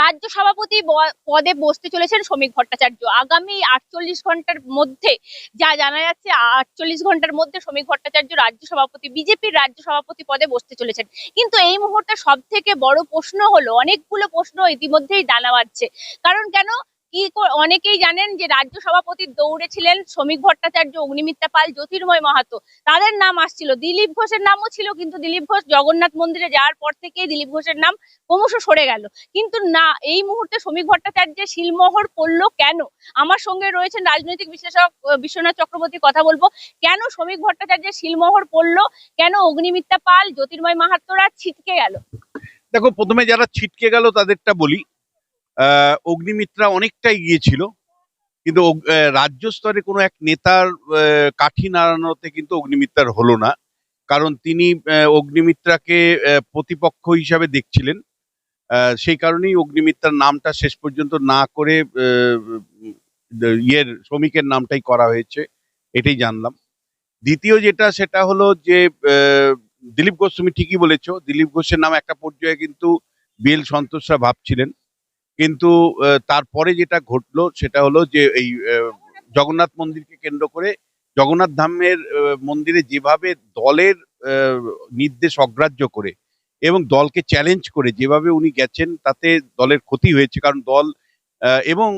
রাজ্য সভাপতি পদে বসতে চলেছেন শ্রমিক ভট্টাচার্য। আগামী আটচল্লিশ ঘণ্টার মধ্যে, যা জানা যাচ্ছে, আটচল্লিশ ঘণ্টার মধ্যে শ্রমিক ভট্টাচার্য রাজ্য সভাপতি, বিজেপির রাজ্য সভাপতি পদে বসতে চলেছেন। কিন্তু এই মুহূর্তে সব থেকে বড় প্রশ্ন হলো, অনেকগুলো প্রশ্ন ইতিমধ্যেই দানা বাজছে কারণ কেন? কি অনেকেই জানেন যে রাজ্য সভাপতির দৌড়ে ছিলেন শ্রমিক ভট্টাচার্য অগ্নিমিত্রা পাল, জ্যোতির্ময় মাহাতো। তাদের নাম আসছিল। দিলীপ ঘোষের নামও ছিল, কিন্তু দিলীপ ঘোষ জগন্নাথ মন্দিরে যাওয়ার পর থেকেই দিলীপ ঘোষের নাম ক্রমশ সরে গেল। কিন্তু না, এই মুহূর্তে শ্রমিক ভট্টাচার্যের শিলমোহর পড়ল কেন? আমার সঙ্গে রয়েছেন রাজনৈতিক বিশ্লেষক বিশ্বনাথ চক্রবর্তী, কথা বলব। কেন শ্রমিক ভট্টাচার্যের শিলমোহর পড়ল? কেন অগ্নিমিত্রা পাল, জ্যোতির্ময় মাহাত্মরা ছিটকে গেল? দেখো, প্রথমে যারা ছিটকে গেল, তাদেরটা বলি। অগ্নিমিত্রা অনেকটাই গিয়েছিল কিন্তু রাজ্য স্তরে কোনো এক নেতার কাঠি নাড়ানোতে কিন্তু অগ্নিমিত্রার হলো না, কারণ তিনি অগ্নিমিত্রাকে প্রতিপক্ষ হিসাবে দেখছিলেন। সেই কারণেই অগ্নিমিত্রার নামটা শেষ পর্যন্ত না করে ইয়ের, শ্রমিকের নামটাই করা হয়েছে, এটাই জানলাম। দ্বিতীয় যেটা, সেটা হলো যে দিলীপ ঘোষ, তুমি ঠিকই বলেছ, দিলীপ ঘোষের নাম একটা পর্যায়ে কিন্তু বিএল সন্তোষরা ভাবছিলেন। কিন্তু তারপরে যেটা ঘটলো সেটা হলো যে এই জগন্নাথ মন্দিরকে কেন্দ্র করে জগন্নাথ ধামের মন্দিরে যেভাবে দলের নির্দেশ অগ্রাহ্য করে এবং দলকে চ্যালেঞ্জ করে যেভাবে উনি গেছেন তাতে দলের ক্ষতি হয়েছে। কারণ দল এবং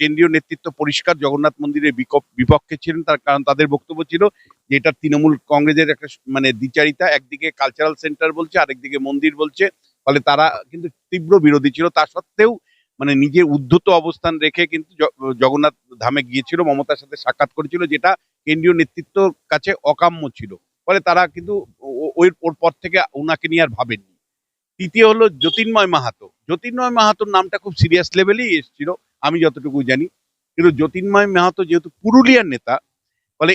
কেন্দ্রীয় নেতৃত্ব পরিষ্কার জগন্নাথ মন্দিরের বিপক্ষে ছিলেন তার, কারণ তাদের বক্তব্য ছিল যে এটা তৃণমূল কংগ্রেসের একটা মানে দ্বিচারিতা। একদিকে কালচারাল সেন্টার বলছে, আরেকদিকে মন্দির বলছে। ফলে তারা কিন্তু তীব্র বিরোধী ছিল। তা সত্ত্বেও মানে নিজের উদ্ধত অবস্থান রেখে কিন্তু জগন্নাথ ধামে গিয়েছিল, মমতার সাথে সাক্ষাৎ করেছিল, যেটা কেন্দ্রীয় নেতৃত্বর কাছে অকাম্য ছিল। ফলে তারা কিন্তু ওই ওর পর থেকে ওনাকে নিয়ে আর ভাবেননি। তৃতীয় হলো জ্যোতির্ময় মাহাতো। জ্যোতির্ময় মাহাতোর নামটা খুব সিরিয়াস লেভেলেই এসেছিল, আমি যতটুকু জানি। কিন্তু জ্যোতির্ময় মাহাতো যেহেতু পুরুলিয়ার নেতা, ফলে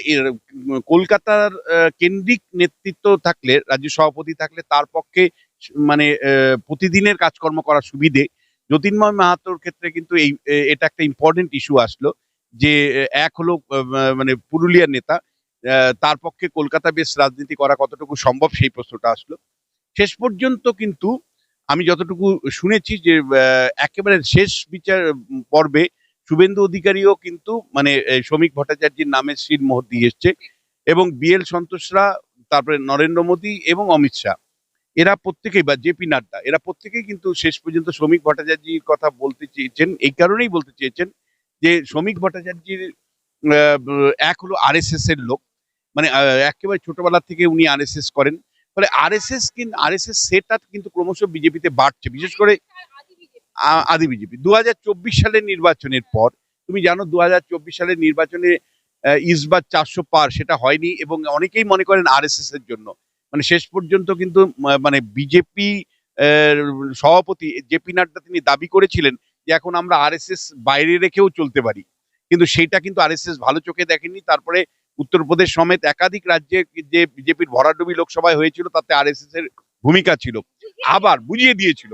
কলকাতার কেন্দ্রিক নেতৃত্ব থাকলে, রাজ্য সভাপতি থাকলে তার পক্ষে মানে প্রতিদিনের কাজকর্ম করার সুবিধে। জ্যোতির্ময় মাহাতোর ক্ষেত্রে কিন্তু এই এটা একটা ইম্পর্টেন্ট ইস্যু আসলো যে এক হলো মানে পুরুলিয়ার নেতা তার পক্ষে কলকাতা বেশ রাজনীতি করা কতটুকু সম্ভব সেই প্রশ্নটা আসলো। শেষ পর্যন্ত কিন্তু আমি যতটুকু শুনেছি যে একেবারে শেষ বিচার পর্বে শুভেন্দু অধিকারীও কিন্তু মানে শ্রমিক ভট্টাচার্যের নামে মোহর দিয়ে এসছে এবং বিএল সন্তোষরা, তারপরে নরেন্দ্র মোদী এবং অমিত শাহ। এরা প্রত্যেকেই, বা জেপি নাড্ডা, এরা প্রত্যেকেই কিন্তু শেষ পর্যন্ত শ্রমিক ভট্টাচার্যের কথা বলতে চেয়েছেন, এই কারণেই বলতে চেয়েছেন যে শ্রমিক ভট্টাচার্যের এক হলো আরএসএস এর লোক মানে একেবারে ছোটবেলা থেকে উনি আরএসএস করেন, ফলে আর এস আরএসএস কিন্তু আরএসএস সেটা কিন্তু ক্রমশ বিজেপিতে বাড়ছে, বিশেষ করে আদি বিজেপি। দু হাজার চব্বিশ সালের নির্বাচনের পর, তুমি জানো দু হাজার চব্বিশ সালের নির্বাচনে ইসবার চারশো পার, সেটা হয়নি, এবং অনেকেই মনে করেন আরএসএস এর জন্য। মানে শেষ পর্যন্ত কিন্তু মানে বিজেপি সভাপতি জেপি নাড্ডা তিনি দাবি করেছিলেন যে এখন আমরা আরএসএস বাইরে রেখেও চলতে পারি। কিন্তু সেইটা কিন্তু আরএসএস ভালো চোখে দেখেনি। তারপরে উত্তরপ্রদেশ সমেত একাধিক রাজ্যে যে বিজেপির ভরাডুবি লোকসভায় হয়েছিল তাতে আরএসএস এর ভূমিকা ছিল। আবার বুঝিয়ে দিয়েছিল।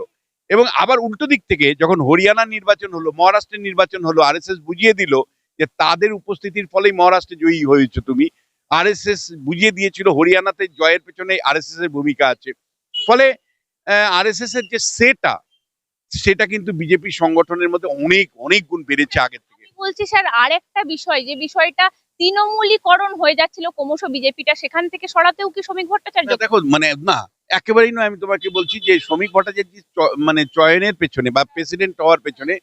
এবং আবার উল্টো দিক থেকে যখন হরিয়ানা নির্বাচন হলো, মহারাষ্ট্রের নির্বাচন হলো, আরএসএস বুঝিয়ে দিল যে তাদের উপস্থিতির ফলেই মহারাষ্ট্রে জয়ী হয়েছে তুমি। আরএসএস বুঝিয়ে দিয়েছিল হরিয়ানাতে জয়ের পেছনে আরএসএস এর ভূমিকা আছে। ফলে আরএসএস এর যে সেটা সেটা কিন্তু বিজেপি সংগঠনের মধ্যে অনেক অনেক গুণ বেড়েছে আগের থেকে। বলছি স্যার আরেকটা বিষয় যে বিষয়টা তৃণমূলীকরণ হয়ে যাচ্ছিল ক্রমশ বিজেপিটা সেখান থেকে সরাতেও কি শ্রমিক ভট্টাচার্য? দেখো মানে না একেবারেই নয় আমি তোমাকে বলছি যে শ্রমিক ভট্টাচার্য মানে চয়নের পেছনে বা প্রেসিডেন্ট হওয়ার পেছনে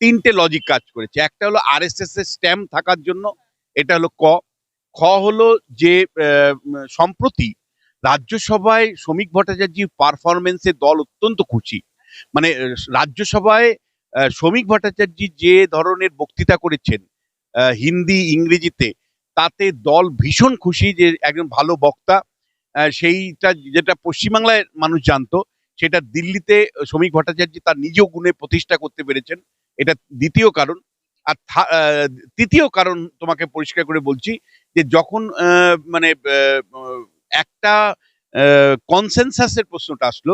তিনটে লজিক কাজ করেছে। একটা হলো আরএসএস এর স্ট্যাম্প থাকার জন্য এটা হলো ক খ হলো যে সম্প্রতি রাজ্যসভায় শ্রমিক ভট্টাচার্যের পারফরমেন্সে দল অত্যন্ত খুশি। মানে রাজ্যসভায় শ্রমিক ভট্টাচার্য যে ধরনের বক্তৃতা করেছেন হিন্দি, ইংরেজিতে, তাতে দল ভীষণ খুশি যে একজন ভালো বক্তা সেইটা যেটা পশ্চিমবাংলায় মানুষ জানতো, সেটা দিল্লিতে শ্রমিক ভট্টাচার্য তার নিজ গুণে প্রতিষ্ঠা করতে পেরেছেন। এটা দ্বিতীয় কারণ। আর তৃতীয় কারণ তোমাকে পরিষ্কার করে বলছি যে যখন মানে একটা কনসেনসাসের প্রশ্নটা আসলো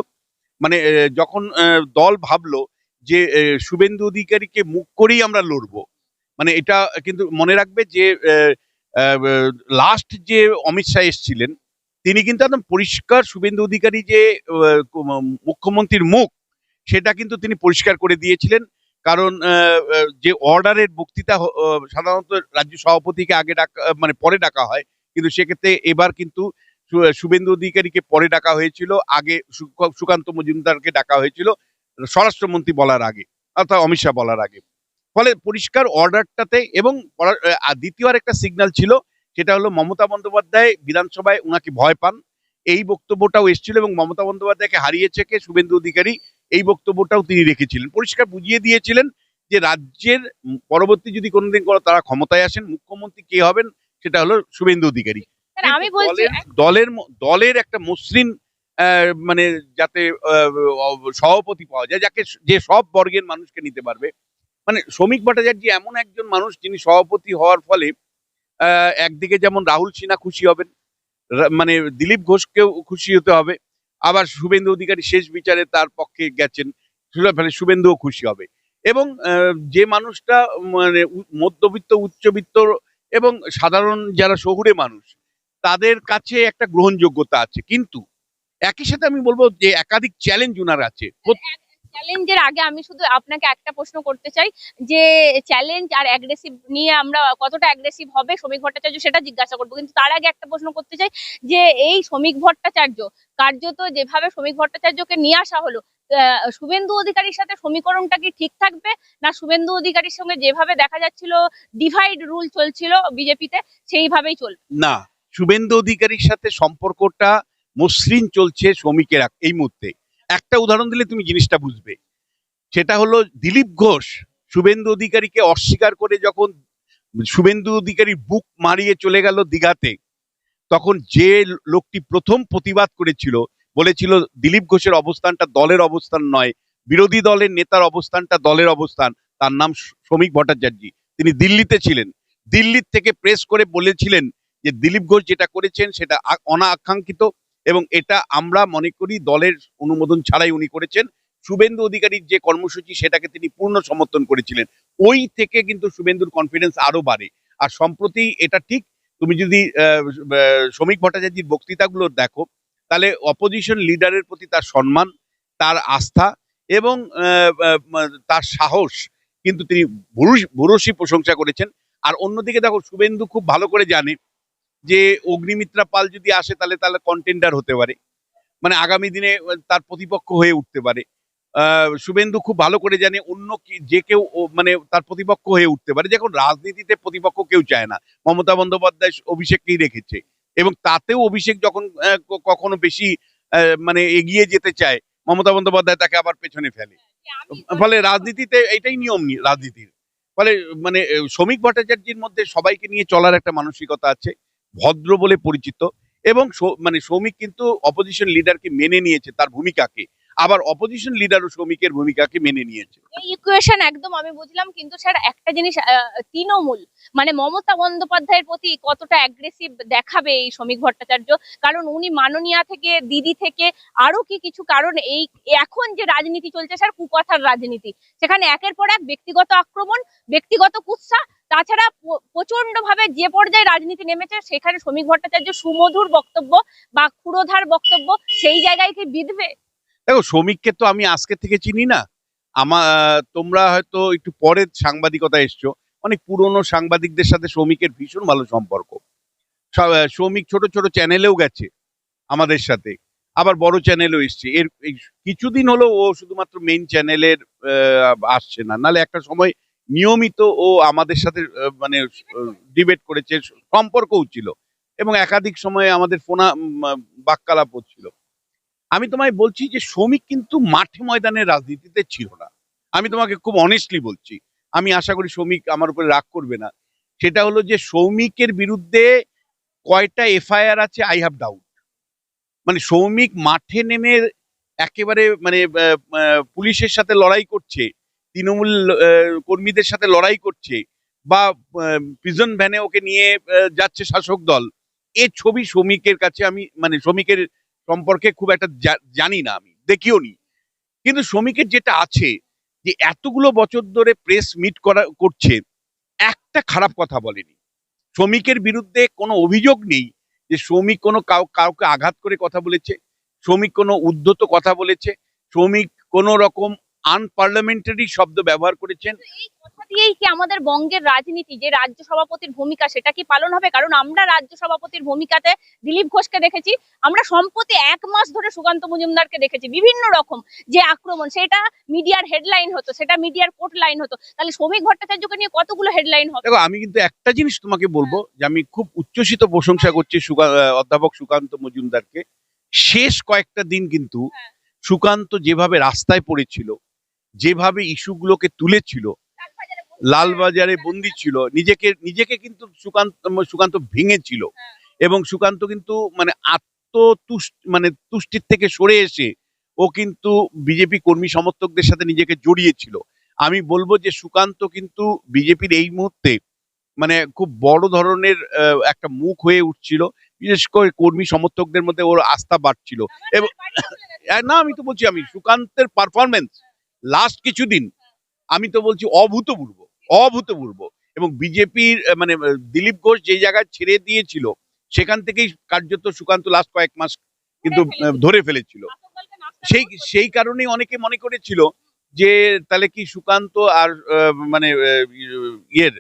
মানে যখন দল ভাবলো যে শুভেন্দু অধিকারীকে মুখ করেই আমরা লড়বো মানে এটা কিন্তু মনে রাখবে যে লাস্ট যে অমিত শাহ এসেছিলেন, তিনি কিন্তু একদম পরিষ্কার শুভেন্দু অধিকারী যে মুখ্যমন্ত্রীর মুখ, সেটা কিন্তু তিনি পরিষ্কার করে দিয়েছিলেন। কারণ যে অর্ডারের বক্তৃতা সাধারণত রাজ্য সভাপতিকে আগে ডাকা মানে পরে ডাকা হয়। কিন্তু সেক্ষেত্রে এবার কিন্তু শুভেন্দু অধিকারীকে পরে ডাকা হয়েছিল। আগে সুকান্ত মজুমদারকে ডাকা হয়েছিল স্বরাষ্ট্রমন্ত্রী বলার আগে, অর্থাৎ অমিত শাহ বলার আগে। ফলে পরিষ্কার অর্ডারটাতে এবং দ্বিতীয় আর একটা সিগন্যাল ছিল, সেটা হলো মমতা বন্দ্যোপাধ্যায় বিধানসভায় উনাকে ভয় পান। এই বক্তব্যটাও এসেছিল এবং মমতা বন্দ্যোপাধ্যায়কে হারিয়েছে কে? শুভেন্দু অধিকারী এই বক্তব্যটাও তিনি রেখেছিলেন। পরিষ্কার বুঝিয়ে দিয়েছিলেন যে রাজ্যের পরবর্তী যদি কোনোদিন কোনো তারা ক্ষমতায় আসেন মুখ্যমন্ত্রী কে হবেন সেটা হলো শুভেন্দু অধিকারী। দলের- দলের একটা মসৃণ আহ, মানে যাতে আহ, সভাপতি পাওয়া যায় যাকে যে সব বর্গের মানুষকে নিতে পারবে। মানে শ্রমিক ভট্টাচার্য এমন একজন মানুষ যিনি সভাপতি হওয়ার ফলে আহ, একদিকে যেমন রাহুল সিনহা খুশি হবেন মানে দিলীপ ঘোষকেও খুশি হতে হবে আবার শুভেন্দু অধিকারী শেষ বিচারে তার পক্ষে গেছেন। ফলে শুভেন্দুও খুশি হবে। এবং যে মানুষটা মানে মধ্যবিত্ত, উচ্চবিত্ত এবং সাধারণ যারা শহুরে মানুষ, তাদের কাছে একটা গ্রহণযোগ্যতা আছে। কিন্তু, একই সাথে আমি বলব যে, একাধিক চ্যালেঞ্জ উনার আছে। চ্যালেঞ্জের আগে আমি শুধু আপনাকে একটা প্রশ্ন করতে চাই, যে চ্যালেঞ্জ আর অ্যাগ্রেসিভ নিয়ে আমরা কতটা অ্যাগ্রেসিভ হবে শ্রমিক ভট্টাচার্য সেটা জিজ্ঞাসা করব। কিন্তু তার আগে একটা প্রশ্ন করতে চাই, যে এই শ্রমিক ভট্টাচার্য কার্যত যেভাবে শ্রমিক ভট্টাচার্যকে নিয়ে আসা হলো শুভেন্দু অধিকারীর সাথে সমীকরণটা কি ঠিক থাকবে? না শুভেন্দু অধিকারীর সঙ্গে যেভাবে দেখা যাচ্ছিল ডিভাইড রুল চলছিল বিজেপিতে, সেইভাবেই চলবে? না, শুভেন্দু অধিকারীর সাথে সম্পর্কটা মসৃণ চলছে শ্রমিকের এই মুহূর্তে। একটা উদাহরণ দিলে তুমি জিনিসটা বুঝবে। সেটা হলো দিলীপ ঘোষ শুভেন্দু অধিকারীকে অস্বীকার করে যখন শুভেন্দু অধিকারীর বুক মারিয়ে চলে গেল দিঘাতে, তখন যে লোকটি প্রথম প্রতিবাদ করেছিল, বলেছিল দিলীপ ঘোষের অবস্থানটা দলের অবস্থান নয়, বিরোধী দলের নেতার অবস্থানটা দলের অবস্থান, তার নাম শ্রমিক ভট্টাচার্য। তিনি দিল্লিতে ছিলেন। দিল্লির থেকে প্রেস করে বলেছিলেন যে দিলীপ ঘোষ যেটা করেছেন সেটা অনাকাঙ্ক্ষিত এবং এটা আমরা মনে করি দলের অনুমোদন ছাড়াই উনি করেছেন। শুভেন্দু অধিকারীর যে কর্মসূচি, সেটাকে তিনি পূর্ণ সমর্থন করেছিলেন। ওই থেকে কিন্তু শুভেন্দুর কনফিডেন্স আরও বাড়ে। আর সম্প্রতি এটা ঠিক, তুমি যদি শ্রমিক ভট্টাচার্যের বক্তৃতাগুলো দেখো, তাহলে অপোজিশন লিডারের প্রতি তার সম্মান, তার আস্থা এবং তার সাহস কিন্তু তিনি ভুরুস- প্রশংসা করেছেন। আর অন্যদিকে দেখো, শুভেন্দু খুব ভালো করে জানে যে অগ্নিমিত্রা পাল যদি আসে, তাহলে তাহলে কন্টেন্ডার হতে পারে। মানে আগামী দিনে তার প্রতিপক্ষ হয়ে উঠতে পারে। শুভেন্দু খুব ভালো করে জানে, অন্য যে কেউ মানে তার প্রতিপক্ষ হয়ে উঠতে পারে। যখন রাজনীতিতে প্রতিপক্ষ কেউ চায় না, মমতা বন্দ্যোপাধ্যায় অভিষেককেই রেখেছে। এবং তাতেও অভিষেক যখন কখনো বেশি মানে এগিয়ে যেতে চায়, মমতা বন্দ্যোপাধ্যায় তাকে আবার পেছনে ফেলে। ফলে রাজনীতিতে এটাই নিয়ম রাজনীতির। ফলে মানে শ্রমিক ভট্টাচার্যের মধ্যে সবাইকে নিয়ে চলার একটা মানসিকতা আছে। ভদ্র বলে পরিচিত এবং মানে শ্রমিক কিন্তু অপোজিশন লিডারকে মেনে নিয়েছে তার ভূমিকাকে। আবার অপোজিশন লিডারও শ্রমিকের ভূমিকাকে মেনে নিয়েছে। এই ইকুয়েশন একদম আমি বুঝলাম, কিন্তু স্যার একটা জিনিস তৃণমূল মানে মমতা বন্দ্যোপাধ্যায়ের প্রতি কতটা অ্যাগ্রেসিভ দেখাবে এই শ্রমিক ভট্টাচার্য? কারণ উনি মাননীয়া থেকে, দিদি থেকে আরও কি কিছু? কারণ এই, এখন যে রাজনীতি চলছে স্যার কুকথার রাজনীতি। সেখানে একের পর এক ব্যক্তিগত আক্রমণ, ব্যক্তিগত কুৎসা তাছাড়া প্রচণ্ড ভাবে যে পর্যায়ে রাজনীতি নেমেছে, সেখানে শ্রমিক ভট্টাচার্য সুমধুর বক্তব্য বা ক্ষুরোধার বক্তব্য সেই জায়গায় কি বিধবে? দেখো শ্রমিককে তো আমি আজকে থেকে চিনি না। আমার তোমরা হয়তো একটু পরে সাংবাদিকতা এসছো। অনেক পুরনো সাংবাদিকদের সাথে শ্রমিকের ভীষণ ভালো সম্পর্ক। শ্রমিক ছোট ছোট চ্যানেলেও গেছে আমাদের সাথে। আবার বড় চ্যানেলও এসছে। এর কিছুদিন হলো ও শুধুমাত্র মেইন চ্যানেলের আসছে না। নালে একটা সময় নিয়মিত ও আমাদের সাথে মানে ডিবেট করেছে, সম্পর্কও ছিল এবং একাধিক সময়ে আমাদের ফোনা বাক্যালাপ ছিল। আমি তোমায় বলছি যে শ্রমিক কিন্তু মাঠে ময়দানের রাজনীতিতে ছিল না। আমি তোমাকে খুব অনেস্টলি বলছি, আমি আশা করি শ্রমিক আমার উপরে রাগ করবে না। সেটা হলো যে শ্রমিকের বিরুদ্ধে কয়টা এফআইআর আছে আই হ্যাভ ডাউট মানে শ্রমিক মাঠে নেমে একেবারে মানে পুলিশের সাথে লড়াই করছে তৃণমূল কর্মীদের সাথে লড়াই করছে বা প্রিজন ভ্যানে ওকে নিয়ে যাচ্ছে শাসক দল, এ ছবি শ্রমিকের কাছে আমি মানে শ্রমিকের সম্পর্কে খুব একটা জানি না আমি, দেখিও নি। কিন্তু শ্রমিকের যেটা আছে, যে এতগুলো বছর ধরে প্রেস মিট করা, করছে, একটা খারাপ কথা বলেনি। শ্রমিকের বিরুদ্ধে কোনো অভিযোগ নেই যে শ্রমিক কোনো কাউ, কাউকে আঘাত করে কথা বলেছে, শ্রমিক কোনো উদ্ধত কথা বলেছে, শ্রমিক কোন রকম আনপার্লামেন্টারি শব্দ ব্যবহার করেছেন। এই কথা দিয়েই কি আমাদের বঙ্গের রাজনীতি যে রাজ্য সভাপতির ভূমিকা সেটা কি পালন হবে? কারণ আমরা রাজ্য সভাপতির ভূমিকাতে দিলীপ ঘোষকে দেখেছি আমরা সম্প্রতি এক মাস ধরে সুকান্ত মজুমদারকে দেখেছি বিভিন্ন রকম যে আক্রমণ সেটা মিডিয়ার হেডলাইন হতো সেটা মিডিয়ার লাইন হতো। তাহলে শ্রমিক ভট্টাচার্যকে নিয়ে কতগুলো হেডলাইন হবে? দেখো আমি কিন্তু একটা জিনিস তোমাকে বলব যে আমি খুব উচ্ছ্বসিত প্রশংসা করছি অধ্যাপক সুকান্ত মজুমদারকে। শেষ কয়েকটা দিন কিন্তু হ্যাঁ। সুকান্ত যেভাবে রাস্তায় পড়েছিল যেভাবে ইস্যুগুলোকে তুলেছিল লালবাজারে বন্দি ছিল নিজেকে নিজেকে কিন্তু সুকান্ত সুকান্ত ভেঙেছিল এবং সুকান্ত কিন্তু মানে আত্মতুষ্ট মানে তুষ্টির থেকে সরে এসে ও কিন্তু বিজেপি কর্মী সমর্থকদের সাথে নিজেকে জড়িয়েছিল। আমি বলব যে সুকান্ত কিন্তু বিজেপির এই মুহূর্তে মানে খুব বড় ধরনের একটা মুখ হয়ে উঠছিল। বিশেষ করে কর্মী সমর্থকদের মধ্যে ওর আস্থা বাড়ছিল। এবং- না আমি তো বলছি আমি সুকান্তের পারফরমেন্স লাস্ট কিছুদিন আমি তো বলছি অভূতপূর্ব অভূতপূর্ব। এবং বিজেপির মানে দিলীপ ঘোষ যে জায়গায় ছেড়ে দিয়েছিল সেখান থেকেই কার্যত সুকান্ত লাস্ট কয়েক মাস কিন্তু ধরে ফেলেছিল। সেই সেই কারণেই অনেকে মনে করেছিল যে তাহলে কি সুকান্ত আর মানে আহ, ইয়ের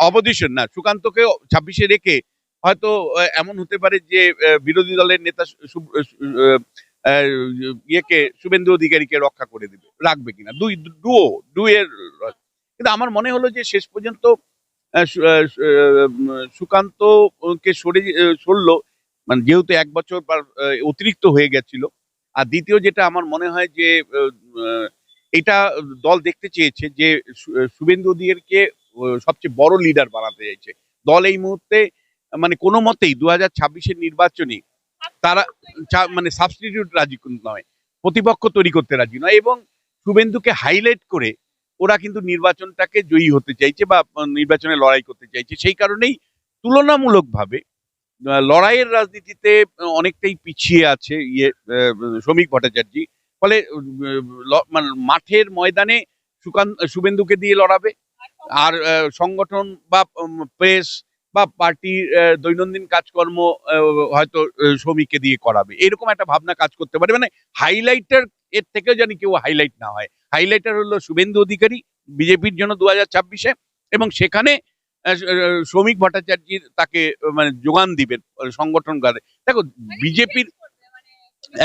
অপোজিশন না সুকান্তকে ছাব্বিশে রেখে হয়তো এমন হতে পারে যে বিরোধী দলের নেতা ইয়েকে শুভেন্দু অধিকারীকে রক্ষা করে দেবে রাখবে কিনা? দুই ডুও ডুয়ের কিন্তু আমার মনে হলো যে শেষ পর্যন্ত আহ, সু- আহ, সু- আহ, সুকান্ত কে সরে সরলো মানে যেহেতু এক বছর অতিরিক্ত হয়ে গেছিল। আর দ্বিতীয় যেটা আমার মনে হয় যে এটা দল দেখতে চেয়েছে যে শুভেন্দু অধিকারীকে সবচেয়ে বড় লিডার বানাতে চাইছে। দল এই মুহূর্তে মানে কোনো মতেই দু হাজার ছাব্বিশের নির্বাচনে তারা মানে সাবস্টিটিউট রাজি নয়। প্রতিপক্ষ তৈরি করতে রাজি নয় এবং শুভেন্দুকে হাইলাইট করে ওরা কিন্তু নির্বাচনটাকে জয়ী হতে চাইছে বা নির্বাচনে লড়াই করতে চাইছে। সেই কারণেই তুলনামূলকভাবে লড়াইয়ের রাজনীতিতে অনেকটাই পিছিয়ে আছে ইয়ে শ্রমিক ভট্টাচার্য। ফলে মানে মাঠের ময়দানে সুকান্ত, শুভেন্দুকে দিয়ে লড়াবে। আর সংগঠন বা প্রেস বা পার্টির দৈনন্দিন কাজকর্ম হয়তো শ্রমিককে দিয়ে করাবে। এরকম একটা ভাবনা কাজ করতে পারে। মানে হাইলাইটার এর থেকেও জানি কেউ হাইলাইট না হয়। হাইলাইটার হলো শুভেন্দু অধিকারী বিজেপির জন্য দু হাজার ছাব্বিশে এবং সেখানে শ্রমিক ভট্টাচার্যের তাকে মানে যোগান দিবেন আহ, সংগঠন করে দেখো বিজেপির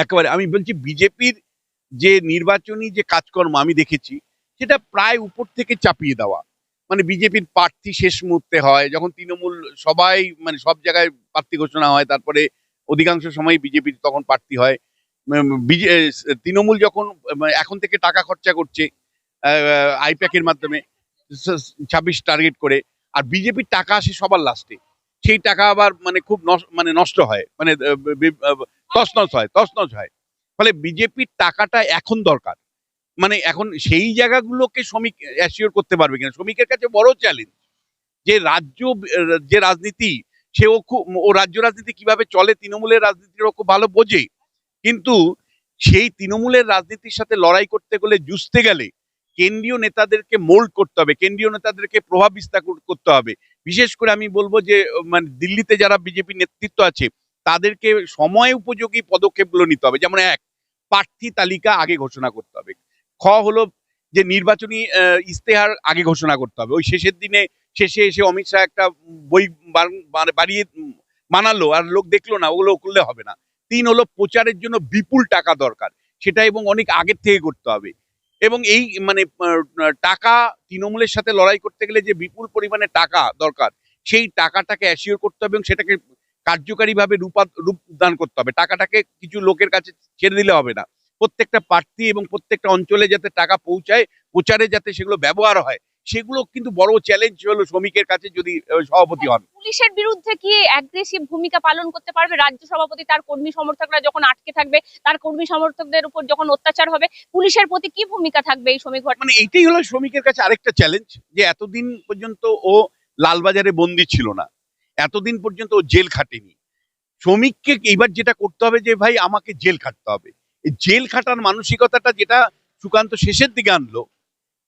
একেবারে আমি বলছি বিজেপির যে নির্বাচনী যে কাজকর্ম আমি দেখেছি সেটা প্রায় উপর থেকে চাপিয়ে দেওয়া। মানে বিজেপির প্রার্থী শেষ মুহূর্তে হয়, যখন তৃণমূল সবাই মানে সব জায়গায় প্রার্থী ঘোষণা হয়, তারপরে অধিকাংশ সময় বিজেপির তখন প্রার্থী হয়। তৃণমূল যখন এখন থেকে টাকা খরচা করছে আইপ্যাকের মাধ্যমে ছাব্বিশ টার্গেট করে, আর বিজেপির টাকা আসে সবার লাস্টে সেই টাকা আবার মানে খুব মানে নষ্ট হয় মানে তছনছ হয় তছনছ হয়। ফলে বিজেপির টাকাটা এখন দরকার। মানে এখন সেই জায়গাগুলোকে শ্রমিক অ্যাসিওর করতে পারবে কিনা? শ্রমিকের কাছে বড় চ্যালেঞ্জ যে রাজ্য, যে রাজনীতি সে ও খুব, ও রাজ্য রাজনীতি কীভাবে চলে তৃণমূলের রাজনীতির খুব ভালো বোঝে। কিন্তু সেই তৃণমূলের রাজনীতির সাথে লড়াই করতে গেলে জুঝতে গেলে কেন্দ্রীয় নেতাদেরকে মোল্ড করতে হবে, কেন্দ্রীয় নেতাদেরকে প্রভাব বিস্তার করতে হবে। বিশেষ করে আমি বলব যে মানে দিল্লিতে যারা বিজেপি নেতৃত্ব আছে, তাদেরকে সময় উপযোগী পদক্ষেপগুলো নিতে হবে। যেমন এক, প্রার্থী তালিকা আগে ঘোষণা করতে হবে। খ হলো যে নির্বাচনী ইস্তেহার আগে ঘোষণা করতে হবে। ওই শেষের দিনে শেষে এসে অমিত শাহ একটা বই মানে বাড়িয়ে উম, বানালো আর লোক দেখল না ওগুলো করলে হবে না। তিন হলো প্রচারের জন্য বিপুল টাকা দরকার সেটা এবং অনেক আগের থেকে করতে হবে। এবং এই মানে টাকা তৃণমূলের সাথে লড়াই করতে গেলে যে বিপুল পরিমাণে টাকা দরকার সেই টাকাটাকে অ্যাসিওর করতে হবে এবং সেটাকে কার্যকারীভাবে রূপা রূপদান করতে হবে। টাকাটাকে কিছু লোকের কাছে ছেড়ে দিলে হবে না। প্রত্যেকটা প্রার্থী এবং প্রত্যেকটা অঞ্চলে যাতে টাকা পৌঁছায় প্রচারে যাতে সেগুলো ব্যবহার হয় সেগুলো কিন্তু বড় চ্যালেঞ্জ হলো শ্রমিকের কাছে যদি সভাপতি হন। পুলিশের বিরুদ্ধে কি অ্যাগ্রেসিভ ভূমিকা পালন করতে পারবে? রাজ্য সভাপতি তার কর্মী সমর্থকরা যখন আটকে থাকবে তার কর্মী সমর্থকদের উপর যখন অত্যাচার হবে পুলিশের প্রতি কি ভূমিকা থাকবে এই শ্রমিক মানে এইটাই হলো শ্রমিকের কাছে আরেকটা চ্যালেঞ্জ যে এতদিন পর্যন্ত ও লালবাজারে বন্দি ছিল না। এতদিন পর্যন্ত ও জেল খাটেনি। শ্রমিককে এইবার যেটা করতে হবে যে ভাই আমাকে জেল খাটতে হবে। জেল খাটার মানসিকতাটা যেটা সুকান্ত শেষের দিকে আনলো,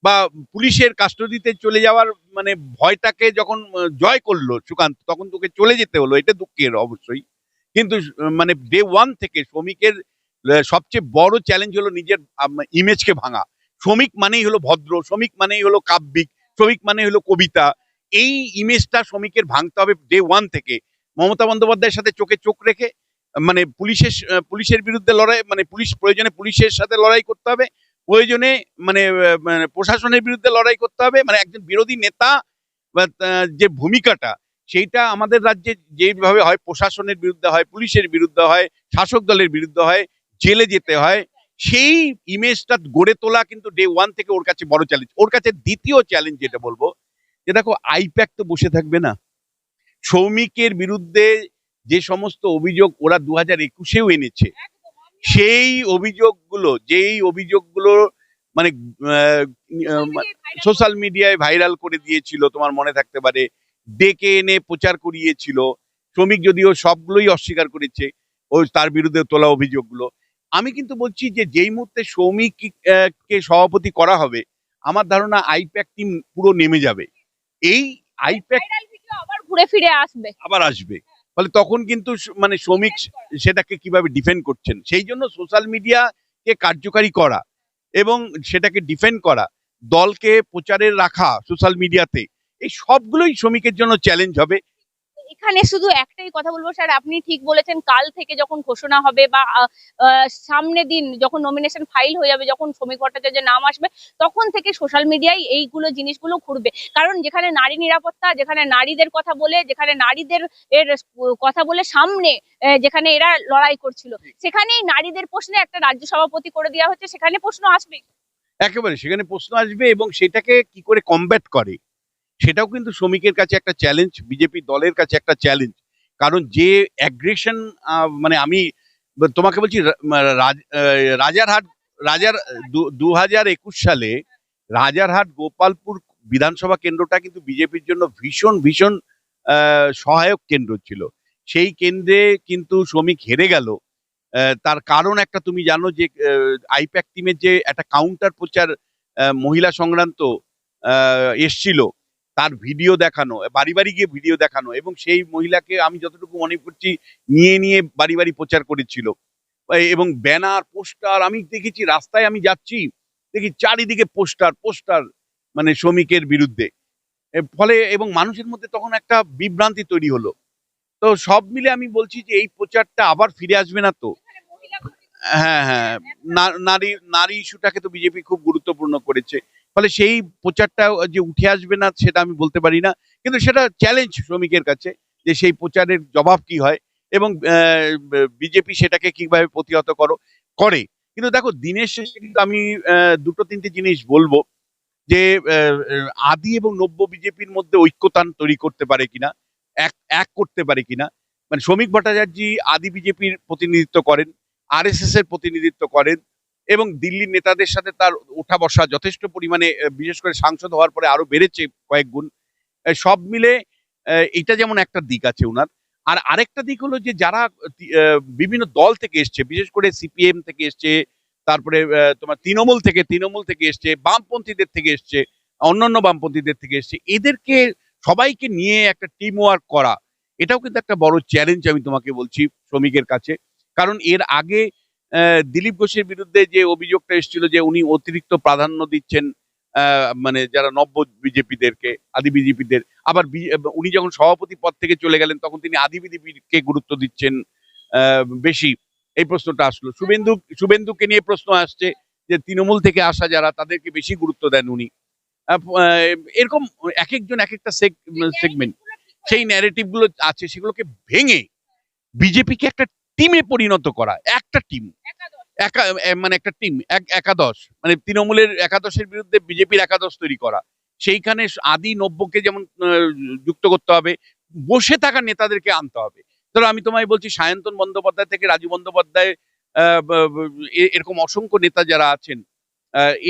বা পুলিশের কাস্টডিতে চলে যাওয়ার মানে ভয়টাকে যখন জয় করল সুকান্ত, তখন তোকে চলে যেতে হলো, এটা দুঃখের অবশ্যই। কিন্তু মানে ডে ওয়ান থেকে শ্রমিকের সবচেয়ে বড় চ্যালেঞ্জ হলো নিজের ইমেজকে ভাঙা। শ্রমিক মানেই হলো ভদ্র, শ্রমিক মানেই হলো কাব্যিক, শ্রমিক মানে হলো কবিতা। এই ইমেজটা শ্রমিকের ভাঙতে হবে ডে ওয়ান থেকে। মমতা বন্দ্যোপাধ্যায়ের সাথে চোখে চোখ রেখে মানে পুলিশের পুলিশের বিরুদ্ধে লড়াই মানে পুলিশ, প্রয়োজনে পুলিশের সাথে লড়াই করতে হবে। প্রয়োজনে মানে মানে প্রশাসনের বিরুদ্ধে লড়াই করতে হবে। মানে একজন বিরোধী নেতা যে ভূমিকাটা, সেইটা আমাদের রাজ্যে যেভাবে হয়, প্রশাসনের বিরুদ্ধে হয়, পুলিশের বিরুদ্ধে হয়, শাসক দলের বিরুদ্ধে হয়, জেলে যেতে হয়, সেই ইমেজটা গড়ে তোলা কিন্তু ডে ওয়ান থেকে ওর কাছে বড় চ্যালেঞ্জ ওর কাছে দ্বিতীয় চ্যালেঞ্জ যেটা বলব, যে দেখো আইপ্যাক তো বসে থাকবে না। শ্রমিকের বিরুদ্ধে যে সমস্ত অভিযোগ ওরা দু হাজার একুশেও এনেছে সেই অভিযোগগুলো যেই অভিযোগগুলো মানে সোশ্যাল মিডিয়ায় ভাইরাল করে দিয়েছিল তোমার মনে থাকতে পারে ডেকে এনে প্রচার করিয়েছিল শ্রমিক যদিও সবগুলোই অস্বীকার করেছে ও তার বিরুদ্ধে তোলা অভিযোগগুলো। আমি কিন্তু বলছি যে যেই মুহূর্তে শ্রমিক সভাপতি করা হবে আমার ধারণা আইপ্যাক টিম পুরো নেমে যাবে। এই আইপ্যাক আবার ঘুরে ফিরে আসবে। আবার আসবে। ফলে তখন কিন্তু মানে শ্রমিক সেটাকে কীভাবে ডিফেন্ড করছেন? সেই জন্য সোশ্যাল মিডিয়াকে কার্যকারী করা এবং সেটাকে ডিফেন্ড করা দলকে প্রচারে রাখা সোশ্যাল মিডিয়াতে এই সবগুলোই শ্রমিকের জন্য চ্যালেঞ্জ হবে। এখানে শুধু একটাই কথা বলব, স্যার। আপনি ঠিক বলেছেন, কাল থেকে যখন ঘোষণা হবে বা সামনে দিন যখন নমিনেশন ফাইল হয়ে যাবে, যখন শ্রমিক ভট্টাচার্যের নাম আসবে, তখন থেকে সোশ্যাল মিডিয়ায় এইগুলো জিনিসগুলো ঘুরবে। কারণ যেখানে নারী নিরাপত্তা, যেখানে নারীদের কথা বলে, যেখানে নারীদের এর কথা বলে সামনে যেখানে এরা লড়াই করছিল, সেখানেই নারীদের প্রশ্নে একটা রাজ্য সভাপতি করে দেওয়া হচ্ছে, সেখানে প্রশ্ন আসবে। একেবারে, সেখানে প্রশ্ন আসবে এবং সেটাকে কি করে কমব্যাট করে? সেটাও কিন্তু শ্রমিকের কাছে একটা চ্যালেঞ্জ বিজেপি দলের কাছে একটা চ্যালেঞ্জ কারণ যে অ্যাগ্রেশন মানে আমি তোমাকে বলছি রাজারহাট, রাজার, দু হাজার একুশ সালে রাজারহাট গোপালপুর বিধানসভা কেন্দ্রটা কিন্তু বিজেপির জন্য ভীষণ ভীষণ সহায়ক কেন্দ্র ছিল। সেই কেন্দ্রে কিন্তু শ্রমিক হেরে গেল। তার কারণ একটা তুমি জানো যে আইপ্যাক টিমের যে একটা কাউন্টার প্রচার মহিলা সংক্রান্ত এসছিল তার ভিডিও দেখানো বাড়ি বাড়ি গিয়ে ভিডিও দেখানো এবং সেই মহিলাকে আমি যতটুকু মনে করছি নিয়ে নিয়ে বাড়ি বাড়ি প্রচার করেছিল। এবং ব্যানার পোস্টার আমি দেখেছি রাস্তায় আমি যাচ্ছি দেখি চারিদিকে পোস্টার পোস্টার মানে শ্রমিকের বিরুদ্ধে। ফলে এবং মানুষের মধ্যে তখন একটা বিভ্রান্তি তৈরি হলো। তো সব মিলে আমি বলছি যে এই প্রচারটা আবার ফিরে আসবে না তো। হ্যাঁ হ্যাঁ না- নারী নারী ইস্যুটাকে তো বিজেপি খুব গুরুত্বপূর্ণ করেছে। ফলে সেই প্রচারটা যে উঠে আসবে না সেটা আমি বলতে পারি না। কিন্তু সেটা চ্যালেঞ্জ শ্রমিকের কাছে যে সেই প্রচারের জবাব কি হয় এবং বিজেপি সেটাকে কীভাবে প্রতিহত করো, করে। কিন্তু দেখো, দিনের শেষে কিন্তু আমি দুটো তিনটে জিনিস বলব যে আদি এবং নব্য বিজেপির মধ্যে ঐক্যতান তৈরি করতে পারে কিনা, এক এক করতে পারে কিনা। মানে শ্রমিক ভট্টাচার্য আদি বিজেপির প্রতিনিধিত্ব করেন আরএসএস এর প্রতিনিধিত্ব করেন এবং দিল্লির নেতাদের সাথে তার ওঠা বসা যথেষ্ট পরিমাণে বিশেষ করে সাংসদ হওয়ার পরে আরও বেড়েছে কয়েক গুণ। সব মিলে এটা যেমন একটা দিক আছে ওনার আর আরেকটা দিক হলো যে যারা বিভিন্ন দল থেকে এসছে, বিশেষ করে সিপিএম থেকে এসছে, তারপরে তোমার তৃণমূল থেকে তৃণমূল থেকে এসছে, বামপন্থীদের থেকে এসছে, অন্যান্য বামপন্থীদের থেকে এসছে, এদেরকে সবাইকে নিয়ে একটা টিম ওয়ার্ক করা, এটাও কিন্তু একটা বড় চ্যালেঞ্জ আমি তোমাকে বলছি শ্রমিকের কাছে। কারণ এর আগে দিলীপ ঘোষের বিরুদ্ধে যে অভিযোগটা এসেছিল যে উনি অতিরিক্ত প্রাধান্য দিচ্ছেন মানে যারা নব্য বিজেপিদেরকে আদি বিজেপিদের আবার উনি যখন সভাপতি পদ থেকে চলে গেলেন তখন তিনি আদি বিজেপিকে গুরুত্ব দিচ্ছেন আহ, বেশি। এই প্রশ্নটা আসলো। শুভেন্দু শুভেন্দুকে নিয়ে প্রশ্ন আসছে যে তৃণমূল থেকে আসা যারা তাদেরকে বেশি গুরুত্ব দেন উনি। এরকম এক একজন এক একটা সেগমেন্ট সেই ন্যারেটিভগুলো আছে সেগুলোকে ভেঙে বিজেপিকে একটা টিমে পরিণত করা একটা টিম একা মানে একটা টিম এক, একাদশ মানে তৃণমূলের একাদশের বিরুদ্ধে বিজেপির একাদশ তৈরি করা। সেইখানে আদি নব্যকে যেমন যুক্ত করতে হবে, বসে থাকা নেতাদেরকে আনতে হবে। ধরো আমি তোমায় বলছি, সায়ন্তন বন্দ্যোপাধ্যায় থেকে রাজু বন্দ্যোপাধ্যায় এরকম অসংখ্য নেতা যারা আছেন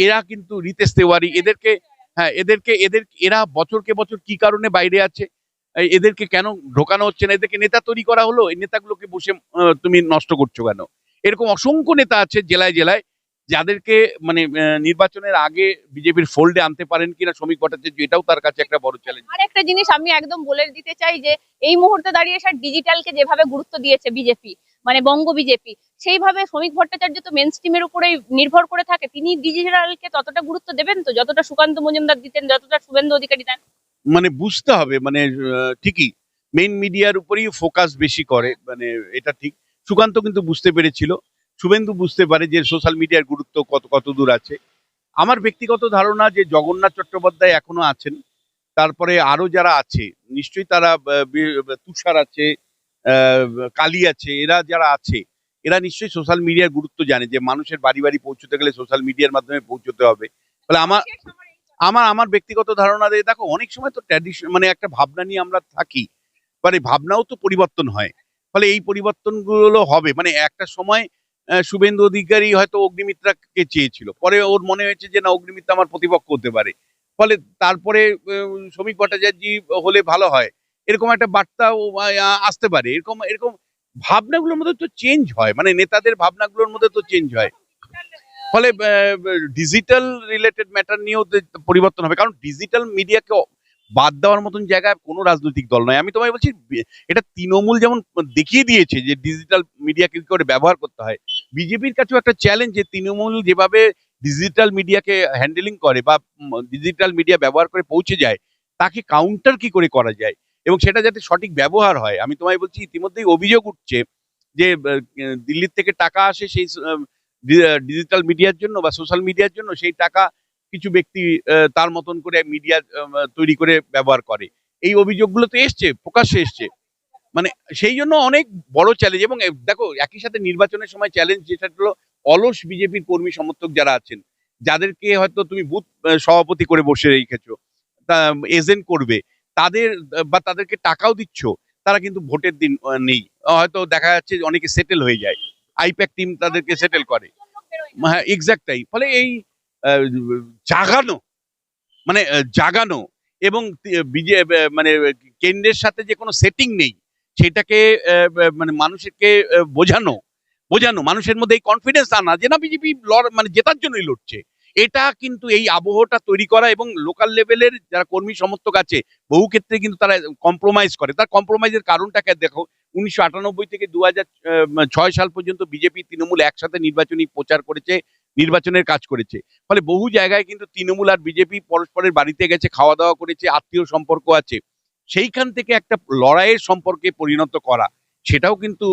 এরা কিন্তু রিতেশ তেওয়ারি, এদেরকে হ্যাঁ এদেরকে, এদের, এরা বছরকে বছর কি কারণে বাইরে আছে? এদেরকে কেন ঢোকানো হচ্ছে না? এদেরকে নেতা তৈরি করা হলো? এই নেতাগুলোকে বসে তুমি নষ্ট করছ কেন? এরকম অসংখ্য নেতা আছে জেলায় জেলায় যাদেরকে মানে নির্বাচনের আগে বিজেপির ফোল্ডে আনতে পারেন কিনা শ্রমিক ভট্টাচার্য এটাও তার কাছে একটা বড় চ্যালেঞ্জ আর একটা জিনিস আমি একদম বলে দিতে চাই যে এই মুহূর্তে দাঁড়িয়ে স্যার ডিজিটালকে যেভাবে গুরুত্ব দিয়েছে বিজেপি মানে বঙ্গ বিজেপি সেইভাবে শ্রমিক ভট্টাচার্য তো মেন স্ট্রিমের উপরেই নির্ভর করে থাকে। তিনি ডিজিটালকে ততটা গুরুত্ব দেবেন তো? যতটা সুকান্ত মজুমদার দিতেন যতটা শুভেন্দু অধিকারী দেন? মানে বুঝতে হবে মানে ঠিকই। মেইন মিডিয়ার উপরেই ফোকাস বেশি করে মানে এটা ঠিক। সুকান্ত কিন্তু বুঝতে পেরেছিল, শুভেন্দু বুঝতে পারে যে সোশ্যাল মিডিয়ার গুরুত্ব কত কত দূর আছে। আমার ব্যক্তিগত ধারণা যে জগন্নাথ চট্টোপাধ্যায় এখনও আছেন, তারপরে আরও যারা আছে, নিশ্চয়ই তারা তুষার আছে কালী আছে, এরা যারা আছে, এরা নিশ্চয়ই সোশ্যাল মিডিয়ার গুরুত্ব জানে যে মানুষের বাড়ি বাড়ি পৌঁছতে গেলে সোশ্যাল মিডিয়ার মাধ্যমে পৌঁছতে হবে। ফলে আমার আমার আমার ব্যক্তিগত ধারণা দিয়ে দেখো, অনেক সময় তো ট্র্যাডিশন মানে একটা ভাবনা নিয়ে আমরা থাকি মানে ভাবনাও তো পরিবর্তন হয়। ফলে এই পরিবর্তনগুলো হবে। মানে একটা সময় শুভেন্দু অধিকারী হয়তো অগ্নিমিত্রাকে চেয়েছিল। পরে ওর মনে হয়েছে যে, না, অগ্নিমিত্রা আমার প্রতিপক্ষ হতে পারে। ফলে তারপরে শ্রমিক ভট্টাচার্য হলে ভালো হয়। এরকম একটা বার্তা আসতে পারে। এরকম এরকম ভাবনাগুলোর মধ্যে তো চেঞ্জ হয়। মানে নেতাদের ভাবনাগুলোর মধ্যে তো চেঞ্জ হয়। ফলে ডিজিটাল রিলেটেড ম্যাটার নিয়েও পরিবর্তন হবে। কারণ ডিজিটাল মিডিয়াকে বাদ দেওয়ার মতন জায়গায় কোনো রাজনৈতিক দল নয়। আমি তোমায় বলছি এটা তৃণমূল যেমন দেখিয়ে দিয়েছে যে ডিজিটাল মিডিয়াকে কি করে ব্যবহার করতে হয়, বিজেপির কাছেও একটা চ্যালেঞ্জ যে তৃণমূল যেভাবে ডিজিটাল মিডিয়াকে হ্যান্ডেলিং করে বা ডিজিটাল মিডিয়া ব্যবহার করে পৌঁছে যায়, তাকে কাউন্টার কি করে করা যায়? এবং সেটা যাতে সঠিক ব্যবহার হয়। আমি তোমায় বলছি, ইতিমধ্যেই অভিযোগ উঠছে যে দিল্লির থেকে টাকা আসে সেই ডিজিটাল মিডিয়ার জন্য বা সোশ্যাল মিডিয়ার জন্য সেই টাকা কিছু ব্যক্তি তার মতন করে মিডিয়া তৈরি করে ব্যবহার করে। এই অভিযোগগুলো তো এসছে, প্রকাশ্যে এসছে। মানে সেই জন্য অনেক বড় চ্যালেঞ্জ এবং দেখো, একই সাথে নির্বাচনের সময় চ্যালেঞ্জ যেটা হলো অলস বিজেপির কর্মী সমর্থক যারা আছেন, যাদেরকে হয়তো তুমি বুথ সভাপতি করে বসে রেখেছো এজেন্ট করবে, তাদের, বা তাদেরকে টাকাও দিচ্ছ, তারা কিন্তু ভোটের দিন নেই। হয়তো দেখা যাচ্ছে অনেকে সেটেল হয়ে যায়। আইপ্যাক টিম তাদেরকে সেটেল করে। হ্যাঁ এক্সাক্ট তাই ফলে এই জাগানো মানে জাগানো এবং মানে কেন্দ্রের সাথে যে কোনো সেটিং নেই, সেটাকে মানে মানুষকে বোঝানো বোঝানো, মানুষের মধ্যে এই কনফিডেন্স আনা যে না, বিজেপি লড় মানে জেতার জন্যই লড়ছে। এটা কিন্তু এই আবহটা তৈরি করা এবং লোকাল লেভেলের যারা কর্মী সমর্থক আছে, বহু ক্ষেত্রে কিন্তু তারা কম্প্রোমাইজ করে। তার কম্প্রোমাইজের কারণটাকে দেখো, উনিশশো আটানব্বই থেকে দু ছয় সাল পর্যন্ত বিজেপি, তৃণমূল একসাথে নির্বাচনী প্রচার করেছে নির্বাচনের কাজ করেছে। ফলে বহু জায়গায় কিন্তু তৃণমূল আর বিজেপি পরস্পরের বাড়িতে গেছে খাওয়া দাওয়া করেছে আত্মীয় সম্পর্ক আছে। সেইখান থেকে একটা লড়াইয়ের সম্পর্কে পরিণত করা সেটাও কিন্তু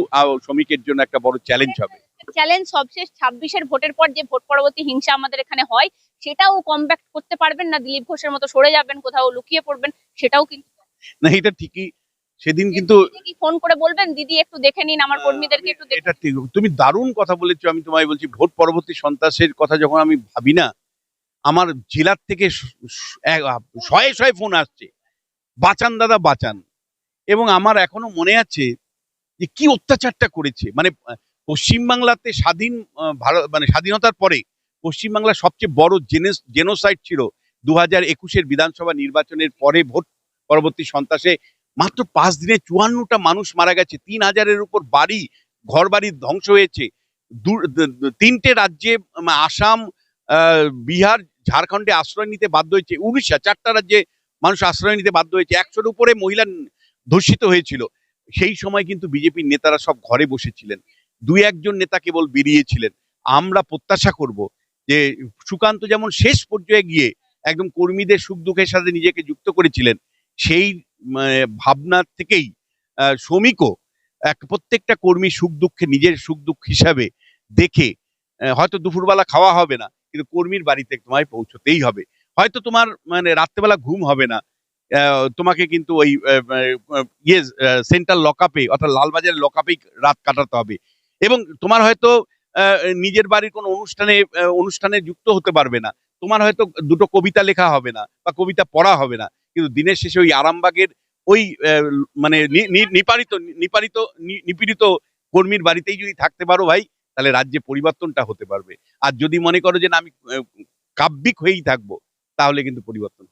শ্রমিকের জন্য একটা বড় চ্যালেঞ্জ হবে। চ্যালেঞ্জ সবশেষ ছাব্বিশের ভোটের পর যে ভোট পরবর্তী হিংসা আমাদের এখানে হয় সেটাও কমব্যাক করতে পারবেন না। দিলীপ ঘোষের মতো সরে যাবেন কোথাও লুকিয়ে পড়বেন সেটাও কিন্তু না এটা ঠিকই সেদিন কিন্তু ফোন করে বলবেন দিদি একটু দেখে নিন আমার কর্মীদেরকে একটু এটা ঠিক। তুমি দারুণ কথা বলেছ আমি তোমায় বলছি ভোট পরবর্তী সন্ত্রাসের কথা যখন আমি ভাবি না আমার জেলার থেকে শয়ে শয়ে ফোন আসছে। বাঁচান দাদা বাঁচান। এবং আমার এখনও মনে আছে যে কি অত্যাচারটা করেছে। মানে পশ্চিমবাংলাতে স্বাধীন ভারত মানে স্বাধীনতার পরে পশ্চিমবাংলার সবচেয়ে বড় জেনেস জেনোসাইড ছিল। দু হাজার একুশের বিধানসভা নির্বাচনের পরে ভোট পরবর্তী সন্ত্রাসে মাত্র পাঁচ দিনে চুয়ান্নটা মানুষ মারা গেছে, তিন হাজারের উপর বাড়ি ঘর বাড়ি ধ্বংস হয়েছে। তিনটে রাজ্যে আসাম বিহার, ঝাড়খণ্ডে আশ্রয় নিতে বাধ্য হয়েছে। উড়িষ্যা, চারটা রাজ্যে মানুষ আশ্রয় নিতে বাধ্য হয়েছে। একশোর উপরে মহিলা ধর্ষিত হয়েছিল। সেই সময় কিন্তু বিজেপির নেতারা সব ঘরে বসেছিলেন। দুই একজন নেতা কেবল বেরিয়েছিলেন। আমরা প্রত্যাশা করব যে সুকান্ত যেমন শেষ পর্যায়ে গিয়ে একদম কর্মীদের সুখ দুঃখের সাথে নিজেকে যুক্ত করেছিলেন, সেই ভাবনা থেকেই শ্রমিকও এক প্রত্যেকটা কর্মী সুখ দুঃখে নিজের সুখ দুঃখ হিসাবে দেখে হয়তো দুপুরবেলা খাওয়া হবে না, কিন্তু কর্মীর বাড়িতে তোমায় পৌঁছতেই হবে। হয়তো তোমার মানে রাত্রেবেলা ঘুম হবে না তোমাকে কিন্তু ওই ইয়ে সেন্ট্রাল লকআপে অর্থাৎ লালবাজারের লকআপেই রাত কাটাতে হবে। এবং তোমার হয়তো নিজের বাড়ির কোনো অনুষ্ঠানে অনুষ্ঠানে যুক্ত হতে পারবে না। তোমার হয়তো দুটো কবিতা লেখা হবে না বা কবিতা পড়া হবে না। কিন্তু দিনের শেষে ওই আরামবাগের ওই মানে নিপারিত নিপারিত নিপীড়িত কর্মীর বাড়িতেই যদি থাকতে পারো ভাই, তাহলে রাজ্যে পরিবর্তনটা হতে পারবে আর যদি মনে করো যে না, আমি কাব্যিক হয়েই থাকব, তাহলে কিন্তু পরিবর্তন।